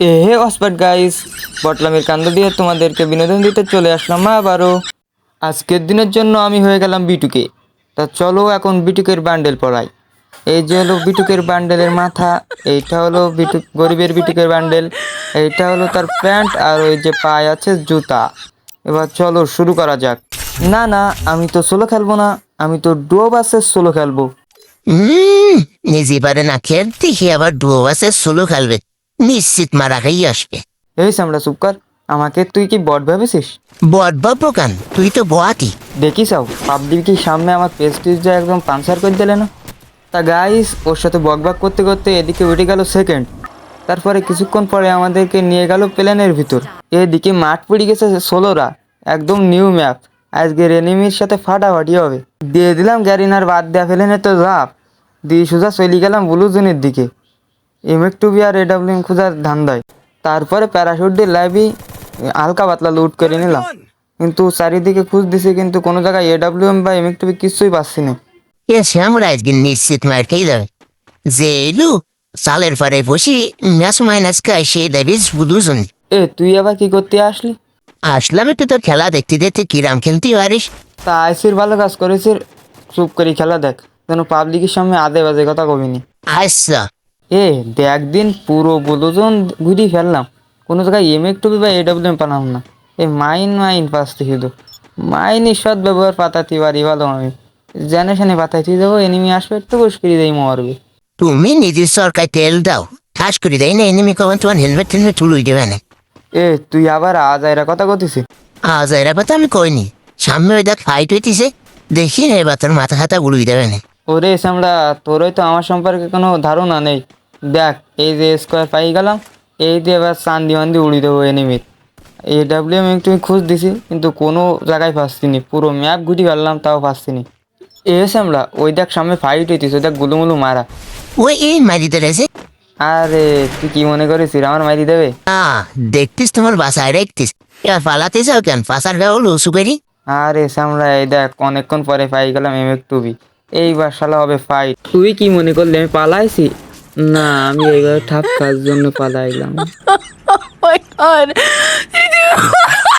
এ, হে অসপাট guys, বটলামের কান্দ দিয়ে তোমাদেরকে বিনোদন দিতে চলে আসলাম আবারও। আজকের দিনের জন্য আমি হয়ে গেলাম বিটুকে। তা চলো এখন বিটুকের বান্ডেল পড়াই। এই যে হলো বিটুকের বান্ডেলের মাথা, এইটা হলো বিটু গরিবের বিটুকের বান্ডেল, এইটা হলো তার প্যান্ট আর ওই যে পায়ে আছে জুতা। এবার চলো শুরু করা যাক। না না, আমি তো সোলো খেলব না, আমি তো ডুয়ো বাসের সোলো খেলব। নিজে পারে না খেলতে আবার ডুয়ো বাসের সোলো খেলবে। নিশ্চিত মারা খাই আসবে। এই সামলা সুপকার আমাকে তুই কি বট ভেবেছিস? বট বা প্রকান তুই তো বয়াতি দেখিস পাবলিক কি সামনে আমার পেস্টিস যা একদম পানসার করে দিলে না? তা গাইস ওর সাথে বকবক করতে করতে এদিকে উঠে গেল সেকেন্ড তারপরে কিছুক্ষণ পরে আমাদেরকে নিয়ে গেল প্লেনের ভিতর। এদিকে মাঠ পড়ে গেছে ষোলোরা একদম নিউ ম্যাপ আজকের এনিমির সাথে ফাটাফাটি হবে। দিয়ে দিলাম গ্যারিনার বাদ দেওয়া প্লেনে তো লাভ দিয়ে সোজা চলে গেলাম ব্লু জোনের দিকে। এমএক টুবি আর এডাব্লিউ খোঁজার ধান্দায়। তারপরে প্যারাশুট দিয়ে লাইভি হালকা পাতলা লুট করে নিলাম। কিন্তু চারিদিকে খুঁজ দিছি কিন্তু কোনো জায়গায় এডাব্লিউএম বা এমএক টুবি কিছুই পাচ্ছি না। এসে আমরা আজকে নিশ্চিত মার খেয়ে যাবে। যে এলু সালের পরে বসি ম্যাচ মাইনাস খাই সে দেবিস বুঝুন এ তুই আবার কি করতে আসলি? আসলাম একটু তোর খেলা দেখতে দেখতে কিরাম খেলতে পারিস। তা আইসির ভালো কাজ করেছিস চুপ করে খেলা দেখ। যেন পাবলিকের সামনে আদে বাজে কথা কবিনি আচ্ছা। এ দেখ দিন পুরো বুলোজন ঘুরি ফেললাম। কোনো জায়গায় এমএক টুবি বা এডাব্লিউএম পালাম না। এ মাইন মাইন পাচ্ছি শুধু মাইনই সৎ ব্যবহার পাতাতে পারি ভালো আমি। জেনে শুনে পাতাইতে যাব এনিমি আসবে একটু করে দেই মরবে। তুমি নিজের সরকার তেল দাও। ঠাস করে দেয় না এনিমি কখন তোমার হেলমেট টেলমেট তুলুই দেবে না। এ তুই আবার আজ এরা কথা কতিছিস আজ এরা কথা আমি কইনি। সামনে ওই দেখ ফাইট হইতেছে। দেখি না এবার তোর মাথা হাতা উড়ুই দেবে না। ওরে আমরা তোরই তো আমার সম্পর্কে কোনো ধারণা নেই। দেখ এই যে স্কোয়ার পাই গেলাম এই দিয়ে এবার চান্দি মান্দি উড়ি দেবো এনিমির এ ডাব্লিউ এম একটু খুঁজ দিছি কিন্তু কোনো জায়গায় পাচ্ছি নি। পুরো ম্যাপ ঘুরি ফেললাম তাও পাচ্ছি নি। এসে আমরা ওই দেখ সামনে ফাইট হইতিস ওই দেখ গুলুমুলু মারা। ওই এই মারিতে রয়েছে আরে তুই কি মনে করিস আমার মাইরি দেবে? আহ দেখতিস তোমার বাসায় দেখতিস। এবার পালাতে কেন? পাশার গাও লুসু করি। আরে সামরা এই দেখ অনেকক্ষণ পরে পাই গেলাম এম এক টুবি এইবার শালা হবে ফাইট তুই কি মনে করলি আমি পালাইছি? না আমি এবার ঠাপ কাজ জন্য পালাইলাম Oh.